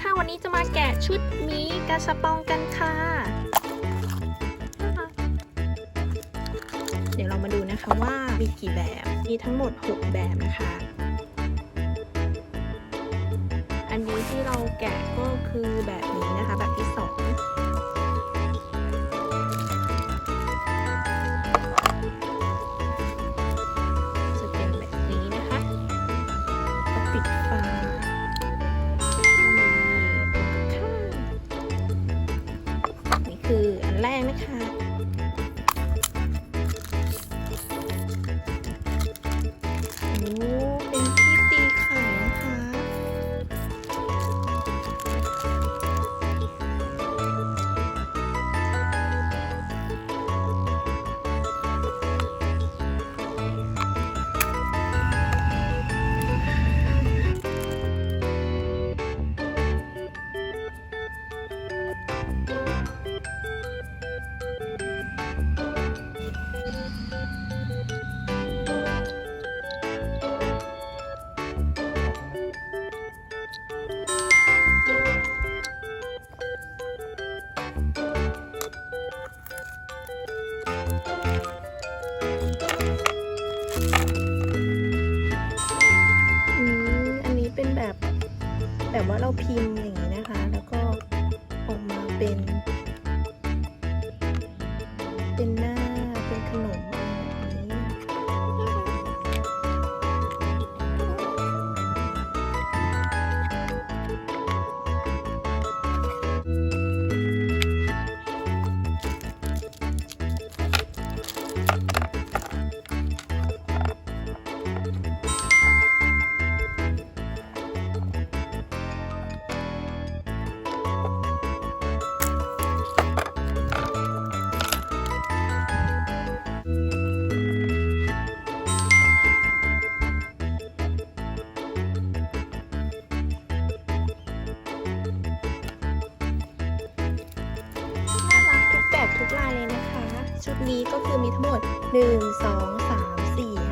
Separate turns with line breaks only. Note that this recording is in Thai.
ค่ะ วันนี้จะมาแกะชุดมีกาสปองกันค่ะ เดี๋ยวเรามาดูนะคะว่ามีกี่แบบ มีทั้งหมด 6 แบบนะคะ อันนี้ที่เราแกะก็คือแบบนี้นะคะ แบบที่ 2 คืออันแรกนะคะ แบบว่าเราพิมพ์อย่างนี้นะคะ แล้วก็ออกมาเป็น นี้ก็คือมีทั้งหมด 1 2 3 4